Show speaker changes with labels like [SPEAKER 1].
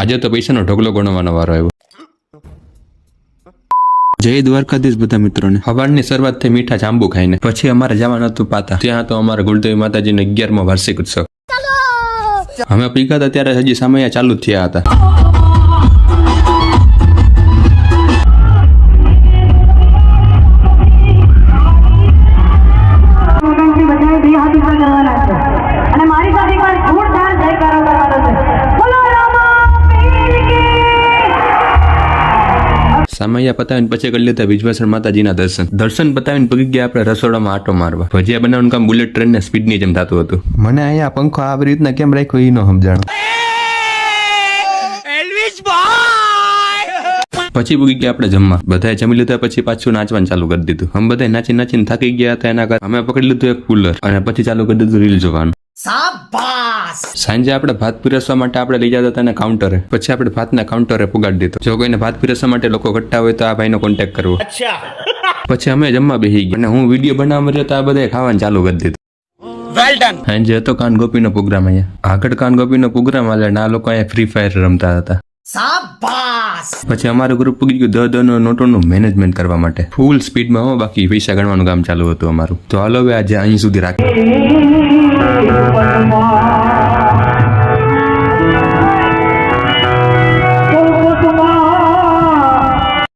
[SPEAKER 1] આજે તો પૈસાનો ઢગલો ગણવાનો વારો આવ્યો. જય દ્વારકાધીશ બધા મિત્રોને. હવારની શરૂઆત થઈ મીઠા જાંબુ ખાઈને. પછી અમારે જવાનું હતું પાતા. ત્યાં તો અમારા ગુલદેવી માતાજીનો અગિયારમો વાર્ષિક ઉત્સવ. અમે પીગા હતા ત્યારે હજી સમય ચાલુ થયા હતા. સમયા પતાવીને પછી કરી લીધા વિજવાસણ માતાજીના દર્શન. દર્શન પતાવીને પગી ગયા આપણે રસોડામાં આટો મારવા. ભજીયા બનાવવાનું કામ બુલેટ ટ્રેન ને સ્પીડની જેમ થતું હતું. મને અહીંયા પંખો આવી રીતના કેમ રાખ્યો એ ન સમજાણો. પછી ભૂગી ગયા આપણે જમવા. બધાએ જમી લીધા પછી પાછું નાચવાનું ચાલુ કરી દીધું. અમે બધા નાચી નાચીને થાકી ગયા હતા એના કારણે. અમે પકડી લીધું એક કુલર અને પછી ચાલુ કરી દીધું રીલ જોવાનું. સાંજે આપણે ભાત પીરસવા માટે આપણે લઈ જતા હતા કાઉન્ટરે પછી આપણે ભાતના કાઉન્ટરે પુગાડી દીધો. જો કોઈને ભાત પીરસવા માટે લોકો ઘટતા હોય તો આ ભાઈનો કોન્ટેક્ટ કરવો. પછી અમે જમવા બેસી ગયા. અને હું વીડિયો બનાવવા રહ્યો તો આ બધાએ ખાવાનું ચાલુ કરી દીધું. સાંજે હતો કાન ગોપીનો પ્રોગ્રામ અહીંયા. આગળ કાન ગોપીનો પ્રોગ્રામ હાલે અને આ લોકો અહીંયા ફ્રી ફાયર રમતા હતા. પછી અમારું ગ્રુપ પૂગી ગયું દહ દહ નોટોનું મેનેજમેન્ટ કરવા માટે. ફૂલ સ્પીડમાં હો બાકી પૈસા ગણવાનું કામ ચાલુ હતું અમારું. તો હાલો હવે આજે અહીં સુધી રાખીએ.